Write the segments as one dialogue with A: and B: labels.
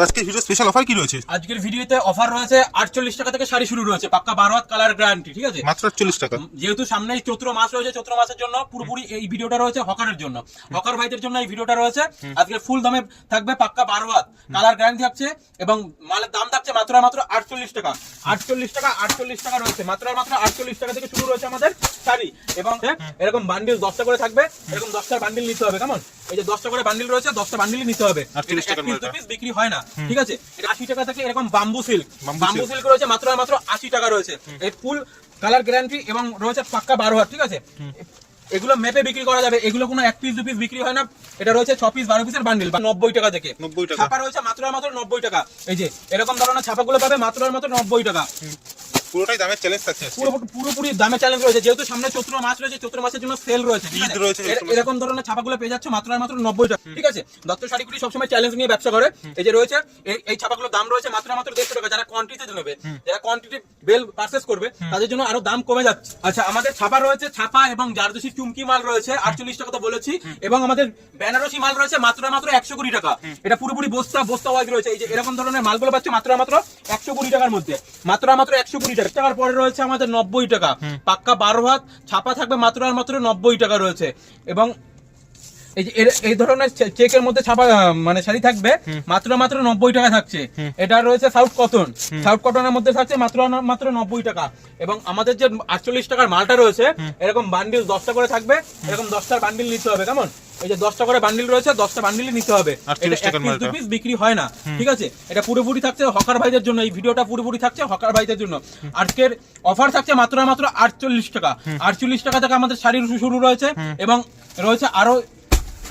A: তো আজকে video special offer কি রয়েছে?
B: আজকের ভিডিওতে অফার রয়েছে আটচল্লিশ টাকা থেকে শাড়ি শুরু রয়েছে পাক্কা বারো হাত কালার গ্যারান্টি ঠিক আছে?
A: মাত্র চল্লিশ টাকা।
B: যেহেতু সামনে চৈত্র মাস রয়েছে চৈত্র মাসের জন্য পুরোপুরি এই ভিডিওটা রয়েছে হকারের জন্য। হকার ভাইদের জন্য এই ভিডিওটা রয়েছে। আজকে ফুল দামে থাকবে পাক্কা বারো হাত কালার গ্যারান্টি থাকছে এবং মালের দাম থাকছে মাত্র মাত্র আটচল্লিশ টাকা। আটচল্লিশ টাকা আটচল্লিশ টাকা রয়েছে। মাত্র মাত্র আটচল্লিশ টাকা থেকে শুরু রয়েছে আমাদের শাড়ি। এবং এরকম বান্ডিল দশটা করে থাকবে এরকম দশটার বান্ডিল নিতে হবে কেমন? এই যে দশটা করে বান্ডিল রয়েছে দশটা বান্ডিলই নিতে হবে।
A: 48 টাকার
B: এক piece
A: মালটা।
B: দু piece বিক্রি হয় না। ঠিক আছে? আশি টাকা থেকে এরকম বাম্বু সিল্ক
A: বাম্বু
B: সিল্ক রয়েছে মাত্র মাত্র আশি টাকা রয়েছে। এই ফুল কালার গ্যারান্টি এবং রয়েছে পাক্কা বারো হাত ঠিক আছে? এগুলো মেপে বিক্রি করা যাবে। এগুলো কোনো এক পিস দু পিস বিক্রি হয় না। এটা রয়েছে ছ পিস বারো পিসের বান্ডিল বা নব্বই টাকা থেকে।
A: 90 টাকা।
B: ছাপা রয়েছে মাত্র মাত্র নব্বই টাকা। এই যে এরকম ধরনের ছাপাগুলো পাবে মাত্র মাত্র নব্বই টাকা।
A: পুরোটাই দামের চ্যালেঞ্জ থাকছে
B: পুরো পুরোপুরি দামে চ্যালেঞ্জ রয়েছে। যেহেতু সামনে চৈত্র মাস রয়েছে চৈত্র মাসের জন্য সেল রয়েছে
A: রয়েছে।
B: এরকম ধরনের ছাপাগুলো পেয়ে যাচ্ছে মাত্র আর মাত্র নব্বই টাকা ঠিক আছে? দত্ত শাড়িগুলি সবসময় চ্যালেঞ্জ নিয়ে ব্যবসা করে। এই যে রয়েছে এই- ছাপাগুলোর দাম রয়েছে মাত্র মাত্র দেড়শো টাকা। যারা কোয়ান্টিটিতে নেবে যারা কোয়ান্টিটি বেল পারচেস করবে তাদের জন্য আরও দাম কমে যাচ্ছে। আচ্ছা আমাদের ছাপা রয়েছে ছাপা এবং জারদোসি চুমকি মাল রয়েছে আটচল্লিশ টাকা তো বলেছি। এবং আমাদের বেনারসি মাল রয়েছে মাত্র মাত্র একশো কুড়ি টাকা। এটা পুরোপুরি বস্তা বস্তা ওয়াইজ রয়েছে। এই যে এরকম ধরনের মালগুলো পাচ্ছে মাত্র মাত্র একশো কুড়ি টাকার মধ্যে। মাত্র মাত্র একশো কোটি টাকা টাকার পরে রয়েছে আমাদের নব্বই টাকা। পাক্কা বারো হাত ছাপা থাকবে মাত্র আর মাত্র নব্বই টাকা রয়েছে। এবং এই যে এই ধরনের চেকের মধ্যে ছাপা মানে শাড়ি থাকবে মাত্র মাত্র নব্বই টাকা থাকছে। এটা রয়েছে সাউথ কটন সাউথ কটনের মধ্যে থাকছে মাত্র মাত্র নব্বই টাকা। এবং আমাদের যে আটচল্লিশ টাকার মালটা রয়েছে এরকম বান্ডিল দশটা করে থাকবে এরকম দশটার বান্ডিল নিতে হবে কেমন? এই যে দশটা করে বান্ডিল রয়েছে দশটা বান্ডিলই নিতে হবে। দু পিস বিক্রি হয় না ঠিক আছে? এটা পুরোপুরি থাকছে হকার ভাইদের জন্য এই ভিডিওটা পুরোপুরি থাকছে হকার ভাইদের জন্য। আজকের অফার থাকছে মাত্র মাত্র আটচল্লিশ টাকা। আটচল্লিশ টাকা থেকে আমাদের শাড়ির শুরু রয়েছে এবং রয়েছে আরও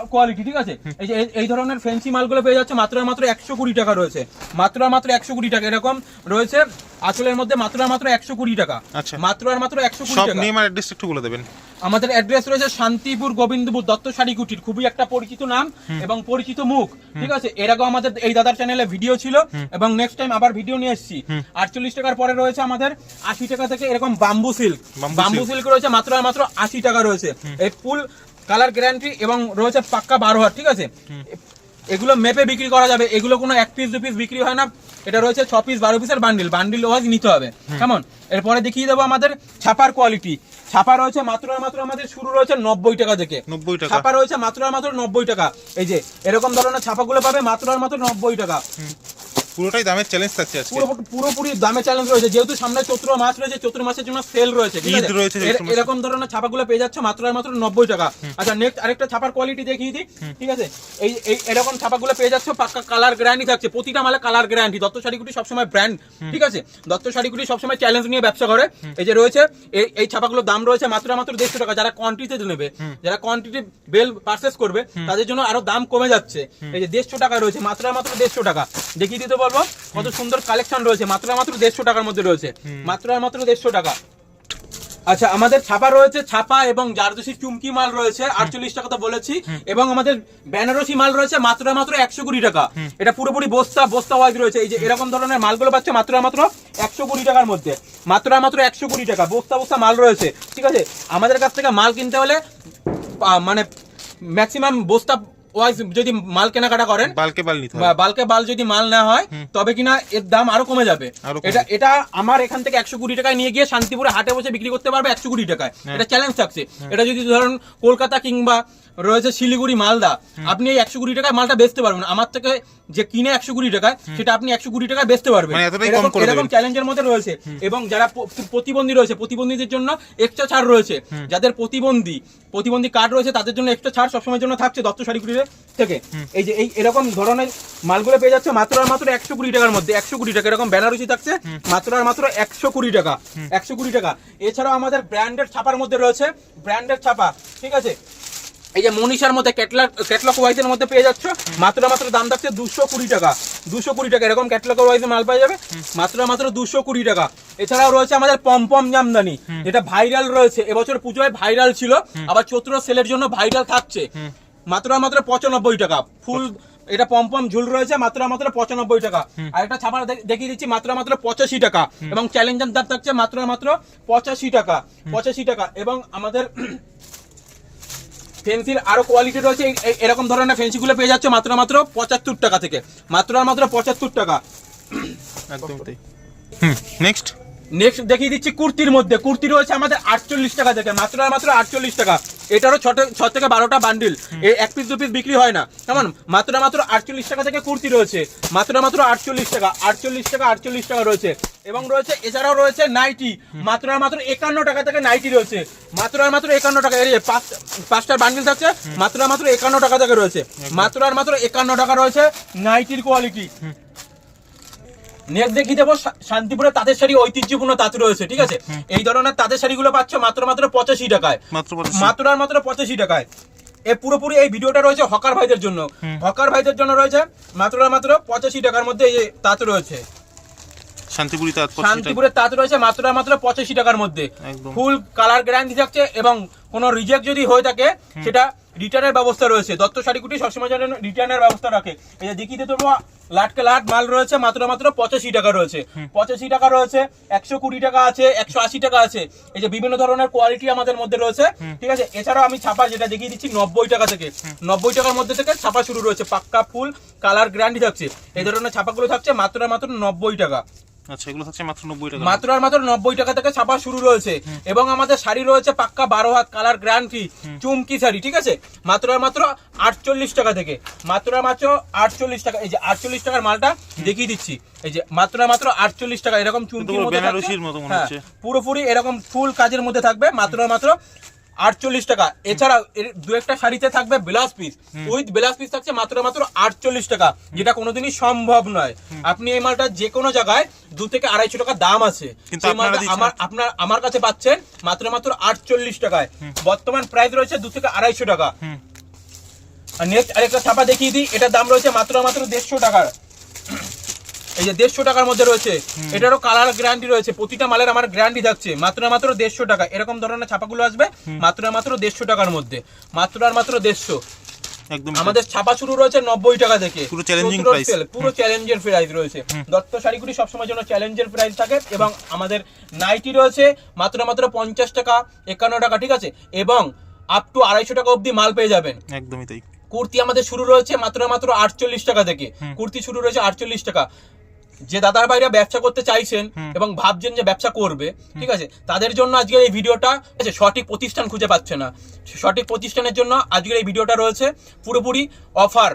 B: কোয়ালিটি ঠিক আছে? এই যে এই- ধরনের ফ্যান্সি মালগুলো পেয়ে যাচ্ছে মাত্র মাত্র একশো কুড়ি টাকা রয়েছে। মাত্র মাত্র একশো কুড়ি টাকা এরকম রয়েছে আঁচলের মধ্যে মাত্র মাত্র একশো কুড়ি টাকা।
A: আচ্ছা।
B: মাত্র আর মাত্র একশো কুড়ি টাকা।
A: নেম আর অ্যাড্রেস একটু বলে দেবেন।
B: আমাদের অ্যাড্রেস রয়েছে শান্তিপুর গোবিন্দপুর দত্ত শাড়ি কুটির খুবই একটা পরিচিত নাম এবং পরিচিত মুখ ঠিক আছে? এর আগেও আমাদের এই দাদার চ্যানেলে ভিডিও ছিল এবং নেক্সট টাইম আবার ভিডিও নিয়ে এসেছি। আটচল্লিশ টাকার পরে রয়েছে আমাদের আশি টাকা থেকে এরকম বাম্বু সিল্ক
A: বাম্বু
B: সিল্ক রয়েছে মাত্র আর মাত্র আশি টাকা রয়েছে। এই ফুল কালার গ্যারান্টি এবং রয়েছে পাক্কা বারো হাত ঠিক আছে? এগুলো মেপে বিক্রি করা যাবে। এগুলো কোনো এক পিস দু পিস বিক্রি হয় না। এটা রয়েছে ছ পিস বারো পিসের বান্ডিল বান্ডিল ওয়াইজ নিতে হবে। কেমন? এরপরে দেখিয়ে দেবো আমাদের ছাপার কোয়ালিটি ছাপা রয়েছে মাত্র মাত্র আমাদের শুরু রয়েছে নব্বই টাকা থেকে।
A: 90 টাকা।
B: ছাপা রয়েছে মাত্র মাত্র নব্বই টাকা। এই যে এরকম ধরনের ছাপাগুলো পাবে মাত্র মাত্র নব্বই টাকা।
A: পুরোটাই দামের চ্যালেঞ্জ থাকছে আজকে।
B: পুরো পুরোপুরি দামে চ্যালেঞ্জ রয়েছে। যেহেতু সামনে চৈত্র মাস রয়েছে চৈত্র মাসের জন্য সেল রয়েছে
A: ঈদ রয়েছে।
B: এরকম ধরনের ছাপাগুলো পেয়ে যাচ্ছে মাত্র আর মাত্র নব্বই টাকা। আচ্ছা নেক্সট আরেকটা ছাপার কোয়ালিটি দেখিয়ে দিই ঠিক আছে? এই এই এরকম ছাপাগুলো পেয়ে যাচ্ছে পাক্কা কালার গ্যারান্টি থাকছে। প্রতিটা মালে কালার গ্যারান্টি দত্ত শাড়িগুটি সবসময় ব্র্যান্ড ঠিক আছে? দত্ত শাড়িগুটি সবসময় চ্যালেঞ্জ নিয়ে ব্যবসা করে। এই যে রয়েছে এই এই ছাপাগুলোর দাম রয়েছে মাত্র আর মাত্র দেড়শো টাকা। যারা কোয়ান্টিটিতে নেবে যারা কোয়ান্টিটি বেল পারচেস করবে তাদের জন্য আরও দাম কমে যাচ্ছে। এই যে দেড়শো টাকা রয়েছে মাত্র আর মাত্র দেড়শো টাকা। দেখিয়ে দিতে বলব? কত সুন্দর কালেকশন রয়েছে। মাত্র মাত্র দেড়শো টাকার মধ্যে রয়েছে। মাত্র মাত্র দেড়শো টাকা। আচ্ছা আমাদের ছাপা রয়েছে ছাপা এবং জারদোসি চুমকি মাল রয়েছে আটচল্লিশ টাকা তো বলেছি। এবং আমাদের বেনারসি মাল রয়েছে মাত্র মাত্র একশো কুড়ি টাকা। এটা পুরোপুরি বস্তা বস্তা ওয়াইজ রয়েছে। এই যে এরকম ধরনের মালগুলো পাচ্ছে মাত্র মাত্র একশো কুড়ি টাকার মধ্যে। মাত্র মাত্র একশো কুড়ি টাকা। বস্তা বস্তা মাল রয়েছে। ঠিক আছে? আমাদের কাছ থেকে মাল কিনতে হলে মানে ম্যাক্সিমাম বস্তা ওয়াইজ যদি মাল কেনাকাটা করেন
A: বালকে বাল নিতে হবে।
B: বালকে বাল যদি মাল না হয় তবে কিনা এর দাম আরও কমে যাবে। এটা এটা আমার এখান থেকে একশো কুড়ি টাকায় নিয়ে গিয়ে শান্তিপুরে হাটে বসে বিক্রি করতে পারবে একশো কুড়ি টাকায়।
A: হ্যাঁ।
B: এটা চ্যালেঞ্জ থাকছে। এটা যদি ধরুন কলকাতা কিংবা রয়েছে শিলিগুড়ি মালদা আপনি এই একশো কুড়ি টাকায় মালটা বেচতে পারবেন আমার থেকে যে কিনে একশো কুড়ি টাকায় সেটা আপনি একশো কুড়ি টাকায় বেচতে পারবেন।
A: মানে
B: এরকম-। চ্যালেঞ্জের মধ্যে রয়েছে। এবং যারা প্রতিবন্ধী রয়েছে প্রতিবন্ধীদের জন্য এক্সট্রা ছাড় রয়েছে। যাদের প্রতিবন্ধী প্রতিবন্ধী কার্ড রয়েছে তাদের জন্য এক্সট্রা ছাড় সবসময়ের জন্য থাকছে দত্ত শাড়িগুলির থেকে। এই যে এই এরকম ধরনের মালগুলো পেয়ে যাচ্ছে মাত্র আর মাত্র একশো কুড়ি টাকার মধ্যে। একশো কুড়ি টাকা এরকম বেনারসি থাকছে মাত্র আর মাত্র একশো কুড়ি টাকা। একশো কুড়ি টাকা। এছাড়াও আমাদের ব্র্যান্ডেড ছাপার মধ্যে রয়েছে ব্র্যান্ডেড ছাপা ঠিক আছে? এই যে মনীষার মধ্যে ক্যাটলগ ক্যাটলগ ওয়াইজের মধ্যে পেয়ে যাচ্ছ। মাত্র মাত্র দাম থাকছে দুশো কুড়ি টাকা। দুশো কুড়ি টাকা এরকম ক্যাটলগ ওয়াইজে মাল পাওয়া যাবে। মাত্র মাত্র দুশো কুড়ি টাকা। এছাড়াও রয়েছে আমাদের পমপম জামদানি। যেটা ভাইরাল রয়েছে। এবছর পুজোয় ভাইরাল ছিল। আবার চৈত্র সেলের জন্য ভাইরাল থাকছে। মাত্র মাত্র পঁচানব্বই টাকা। ফুল এটা পমপম ঝুল রয়েছে। মাত্র মাত্র পঁচানব্বই টাকা। আর একটা ছাপার দে- দেখিয়ে দিচ্ছি মাত্র মাত্র পঁচাশি টাকা। এবং চ্যালেঞ্জার দাম থাকছে মাত্র মাত্র পঁচাশি টাকা। পঁচাশি টাকা। এবং আমাদের ফেন্সির আরও কোয়ালিটি রয়েছে। এরকম ধরনের ফেন্সিগুলো পেয়ে যাচ্ছে মাত্র মাত্র পঁচাত্তর টাকা থেকে। মাত্র আর মাত্র পঁচাত্তর টাকা।
A: একদম তাই। হুম নেক্সট
B: নেক্সট দেখিয়ে দিচ্ছি কুর্তির মধ্যে। কুর্তি রয়েছে আমাদের আটচল্লিশ টাকা থেকে। মাত্র আর মাত্র আটচল্লিশ টাকা। এটারও ছ থেকে বারোটা বান্ডিল এক পিস দু পিস বিক্রি হয় না। কেমন? মাত্র মাত্র আটচল্লিশ টাকা থেকে কুর্তি রয়েছে। মাত্র মাত্র আটচল্লিশ টাকা আটচল্লিশ টাকা আটচল্লিশ টাকা রয়েছে। এবং রয়েছে এছাড়াও রয়েছে নাইটি মাত্র আর মাত্র একান্ন টাকা থেকে নাইটি রয়েছে। মাত্র আর মাত্র একান্ন টাকা এর পাঁচ পাঁচটা বান্ডিল থাকছে মাত্র আর মাত্র একান্ন টাকা থেকে রয়েছে। মাত্র আর মাত্র একান্ন টাকা রয়েছে নাইটির কোয়ালিটি নেক্সট দেখিয়ে দেবো? শা- শান্তিপুরের তাঁতের শাড়ি ঐতিহ্যপূর্ণ তাঁত রয়েছে ঠিক আছে? এই ধরনের তাঁতের শাড়িগুলো পাচ্ছ মাত্র মাত্র পঁচাশি টাকায়।
A: মাত্র
B: আর মাত্র পঁচাশি টাকায়। এ পুরোপুরি এই ভিডিওটা রয়েছে হকার ভাইদের জন্য। হকার ভাইদের জন্য রয়েছে মাত্র আর মাত্র পঁচাশি টাকার মধ্যে এই তাঁত রয়েছে।
A: শান্তিপুরি তাঁত
B: শান্তিপুরের তাঁত রয়েছে মাত্র মাত্র পঁচাশি টাকার মধ্যে। ফুল কালার গ্যারান্টি থাকছে এবং কোনো রিজেক্ট যদি হয়ে থাকে সেটা রিটার্নের ব্যবস্থা রয়েছে। দত্ত শাড়িকুটি সবসময় যেন রিটার্নের ব্যবস্থা রাখে। এই যে দেখিতে দেবো লাটকে লাট মাল রয়েছে মাত্র মাত্র পঁচাশি টাকা রয়েছে। পঁচাশি টাকা রয়েছে একশো কুড়ি টাকা আছে একশো আশি টাকা আছে। এই যে বিভিন্ন ধরনের কোয়ালিটি আমাদের মধ্যে রয়েছে ঠিক আছে? এছাড়াও আমি ছাপা যেটা দেখিয়ে দিচ্ছি নব্বই টাকা থেকে। নব্বই টাকার মধ্যে থেকে ছাপা শুরু রয়েছে পাক্কা ফুল কালার গ্যারান্টি থাকছে। এই ধরনের ছাপাগুলো থাকছে মাত্র মাত্র নব্বই টাকা।
A: আচ্ছা এগুলো থাকছে মাত্র নব্বই টাকা।
B: মাত্র আর মাত্র নব্বই টাকা থেকে ছাপা শুরু রয়েছে। এবং আমাদের শাড়ি রয়েছে পাক্কা বারো হাত কালার গ্যারান্টি চুমকি শাড়ি ঠিক আছে? মাত্র আর মাত্র আটচল্লিশ টাকা থেকে। মাত্র আর মাত্র আটচল্লিশ টাকা এই যে আটচল্লিশ টাকার মালটা দেখিয়ে দিচ্ছি। এই যে মাত্র আর মাত্র আটচল্লিশ টাকা এরকম চুমকির মধ্যে
A: বেনারসির মতো মনে
B: হ্যাঁ,
A: হচ্ছে।
B: পুরোপুরি এরকম ফুল কাজের মধ্যে থাকবে। মাত্র আর মাত্র আটচল্লিশ টাকা। এছাড়া দু একটা শাড়িতে থাকবে blouse piece. With blouse piece থাকছে মাত্র মাত্র আটচল্লিশ টাকা। যেটা কোনোদিনই সম্ভব নয়। আপনি এই মালটা যে কোনো জায়গায় দু থেকে আড়াইশো টাকা দাম আছে। আমার আপনার আমার কাছে পাচ্ছেন মাত্র মাত্র আটচল্লিশ টাকায়। বর্তমান প্রাইস রয়েছে দু থেকে আড়াইশো টাকা। আর নেক্সট আরেকটা ছাপা দেখিয়ে দিই। এটার দাম রয়েছে মাত্র মাত্র দেড়শো টাকার। এই যে দেড়শো টাকার মধ্যে রয়েছে। এটারও কালার গ্যারান্টি রয়েছে। প্রতিটা মালের আমার গ্যারান্টি থাকছে। মাত্র মাত্র দেড়শো টাকা। এরকম ধরনের ছাপাগুলো আসবে মাত্র মাত্র দেড়শো টাকার মধ্যে। মাত্র আর মাত্র দেড়শো।
A: একদম
B: আমাদের ছাপা শুরু রয়েছে নব্বই টাকা থেকে।
A: পুরো price।
B: sale, পুরো চ্যালেঞ্জের প্রাইস রয়েছে। দত্ত শাড়িগুলি সবসময় জন্য চ্যালেঞ্জের প্রাইস থাকে এবং আমাদের নাইটি রয়েছে মাত্র মাত্র পঞ্চাশ টাকা একান্ন টাকা ঠিক আছে? এবং আপ টু আড়াইশো টাকা অবধি মাল পেয়ে যাবেন।
A: একদমই তাই।
B: কুর্তি আমাদের শুরু রয়েছে মাত্র মাত্র আটচল্লিশ টাকা থেকে। কুর্তি শুরু রয়েছে আটচল্লিশ টাকা। যে দাদার ভাইরা ব্যবসা করতে চাইছেন এবং ভাবছেন যে ব্যবসা করবে ঠিক আছে? তাদের জন্য আজকের এই ভিডিওটা আছে, সঠিক প্রতিষ্ঠান খুঁজে পাচ্ছে না। সঠিক প্রতিষ্ঠানের জন্য আজকের এই ভিডিওটা রয়েছে পুরোপুরি অফার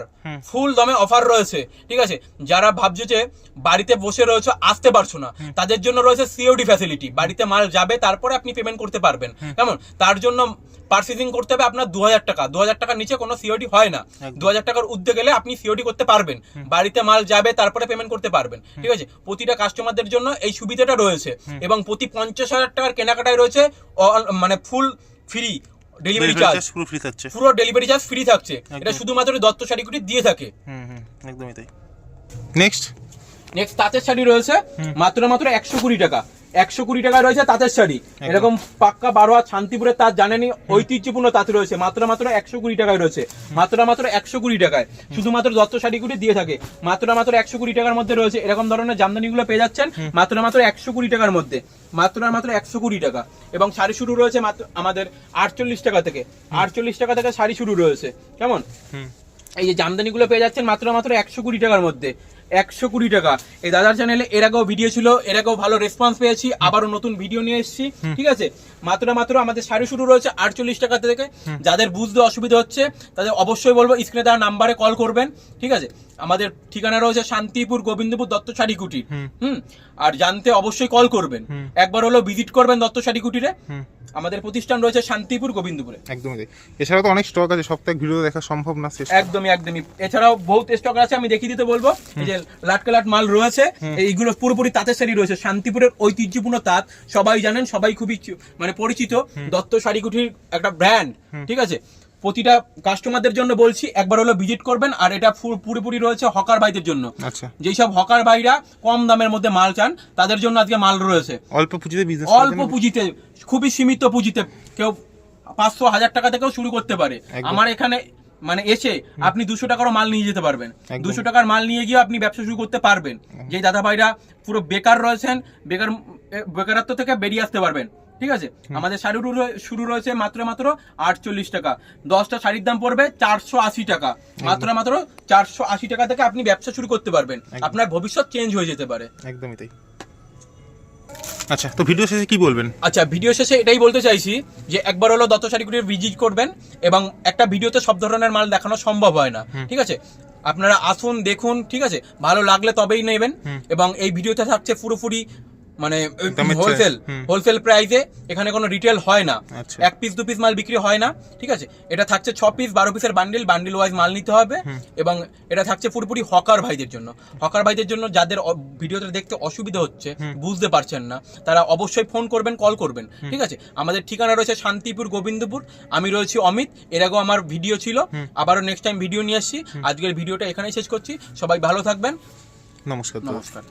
B: ফুল দমে অফার রয়েছে ঠিক আছে? যারা ভাবছে যে বাড়িতে বসে রয়েছে আসতে পারছ না তাদের জন্য রয়েছে সিওডি ফ্যাসিলিটি বাড়িতে মাল যাবে তারপরে আপনি পেমেন্ট করতে পারবেন। কেমন? তার জন্য পার্সেসিং করতে হবে আপনার দু হাজার টাকা। দু হাজার টাকার নিচে কোনো সিওডি হয় না। দু হাজার টাকার উদ্যোগ গেলে আপনি সিওডি করতে পারবেন। বাড়িতে মাল যাবে তারপরে পেমেন্ট করতে পারবেন। ঠিক আছে? প্রতিটা কাস্টমারদের জন্য এই সুবিধাটা রয়েছে। এবং প্রতি পঞ্চাশ হাজার টাকার কেনাকাটায় রয়েছে মানে ফুল ফ্রি ডেলিভারি চার্জ
A: পুরো ফ্রি থাকছে।
B: পুরো ডেলিভারি চার্জ ফ্রি থাকছে। এটা শুধুমাত্র দত্ত শাড়িগুলি দিয়ে থাকে।
A: হুম হুম একদমই তাই। নেক্সট
B: নেক্সট তাঁতের শাড়ি রয়েছে। মাত্র মাত্র একশো কুড়ি টাকা। একশো কুড়ি টাকা রয়েছে তাঁতের শাড়ি। এরকম পাক্কা বারো হাত শান্তিপুরের তাঁত জানেনি ঐতিহ্যপূর্ণ তাঁত রয়েছে। মাত্র মাত্র একশো কুড়ি টাকায় রয়েছে। মাত্র মাত্র একশো কুড়ি টাকায়। শুধুমাত্র দত্ত শাড়িগুলি দিয়ে থাকে। মাত্র মাত্র একশো কুড়ি টাকার মধ্যে রয়েছে। এরকম ধরনের জামদানিগুলো পেয়ে যাচ্ছেন। মাত্র মাত্র একশো কুড়ি টাকার মধ্যে। মাত্র মাত্র একশো কুড়ি টাকা। এবং শাড়ি শুরু রয়েছে মাত্র আমাদের আটচল্লিশ টাকা থেকে। আটচল্লিশ টাকা থেকে শাড়ি শুরু রয়েছে। কেমন? এই যে জামদানিগুলো পেয়ে যাচ্ছেন মাত্র মাত্র একশো কুড়ি টাকার মধ্যে। একশো কুড়ি টাকা। এই দাদার চ্যানেলে এর আগেও ভিডিও ছিল এর আগেও ভালো রেসপন্স পেয়েছি আবারও নতুন ভিডিও নিয়ে এসেছি ঠিক আছে? মাত্র মাত্র আমাদের শাড়ি শুরু রয়েছে আটচল্লিশ টাকা থেকে। যাদের বুঝতে অসুবিধা হচ্ছে তাদের অবশ্যই বলব স্ক্রিনে দেওয়া নাম্বারে কল করবেন ঠিক আছে? আমাদের ঠিকানা রয়েছে শান্তিপুর গোবিন্দপুর দত্ত শাড়ি কুটির হুম? আর জানতে অবশ্যই কল করবেন। একবার হলো ভিজিট করবেন দত্ত শাড়ি কুটিরে আমাদের প্রতিষ্ঠান রয়েছে শান্তিপুর গোবিন্দপুরে।
A: একদমই এছাড়াও তো অনেক স্টক আছে সপ্তাহে ভিডিও দেখা সম্ভব না
B: একদমই একদমই। এছাড়াও বহুত স্টক আছে আমি দেখিয়ে দিতে বলব। এই যে লাটকে লাট মাল রয়েছে। এইগুলো পুরোপুরি তাঁতের শাড়ি রয়েছে। শান্তিপুরের ঐতিহ্যপূর্ণ তাঁত। সবাই জানেন সবাই খুবই মানে পরিচিত। দত্ত শাড়িকুঠির একটা ব্র্যান্ড ঠিক আছে? প্রতিটা কাস্টমারদের জন্য বলছি একবার হলো ভিজিট করবেন আর এটা পুরোপুরি রয়েছে হকার ভাইদের জন্য।
A: আচ্ছা।
B: যেই সব হকার ভাইরা কম দামের মধ্যে মাল চান তাদের জন্য আজকে মাল রয়েছে।
A: অল্প পুঁজিতে
B: অল্প পুঁজিতে খুবই সীমিত পুঁজিতে কেউ পাঁচশো হাজার টাকা থেকেও শুরু করতে পারে। আমার এখানে মানে এসে আপনি দুশো টাকারও মাল নিয়ে যেতে পারবেন। দুশো টাকার মাল নিয়ে গিয়ে আপনি ব্যবসা শুরু করতে পারবেন। যে দাদা ভাইরা পুরো বেকার রয়েছেন বেকার বেকারত্ব থেকে বেরিয়ে আসতে পারবেন। ঠিক আছে? আমাদের শাড়ি শুরু- রয়েছে মাত্র মাত্র আটচল্লিশ টাকা। দশটা শাড়ির দাম পড়বে চারশো আশি টাকা। মাত্র মাত্র চারশো আশি টাকা থেকে আপনি ব্যবসা শুরু করতে পারবেন। আপনার ভবিষ্যৎ চেঞ্জ হয়ে যেতে পারে।
A: একদমই তাই। আচ্ছা তো ভিডিও শেষে কি বলবেন?
B: আচ্ছা ভিডিও শেষে এটাই বলতে চাইছি যে একবার হলো দত্ত শাড়িগুলির ভিজিট করবেন এবং একটা ভিডিওতে সব ধরনের মাল দেখানো সম্ভব হয় না ঠিক আছে? আপনারা আসুন দেখুন ঠিক আছে? ভালো লাগলে তবেই নেবেন এবং এই ভিডিওতে থাকছে পুরোপুরি মানে হোলসেল হোলসেল প্রাইসে এখানে কোনো রিটেল হয় না।
A: আচ্ছা।
B: এক পিস দু পিস মাল বিক্রি হয় না ঠিক আছে? এটা থাকছে ছ পিস বারো পিসের বান্ডিল বান্ডিল ওয়াইজ মাল নিতে হবে এবং এটা থাকছে পুরোপুরি হকার ভাইদের জন্য। হকার ভাইদের জন্য যাদের ভিডিওটা দেখতে অসুবিধা হচ্ছে বুঝতে পারছেন না তারা অবশ্যই ফোন করবেন কল করবেন ঠিক আছে? আমাদের ঠিকানা রয়েছে শান্তিপুর গোবিন্দপুর। আমি রয়েছি অমিত এর আগেও আমার ভিডিও ছিল। আবারও নেক্সট টাইম ভিডিও নিয়ে আসছি। আজকের ভিডিওটা এখানেই শেষ করছি। সবাই ভালো থাকবেন।
A: নমস্কার
B: নমস্কার।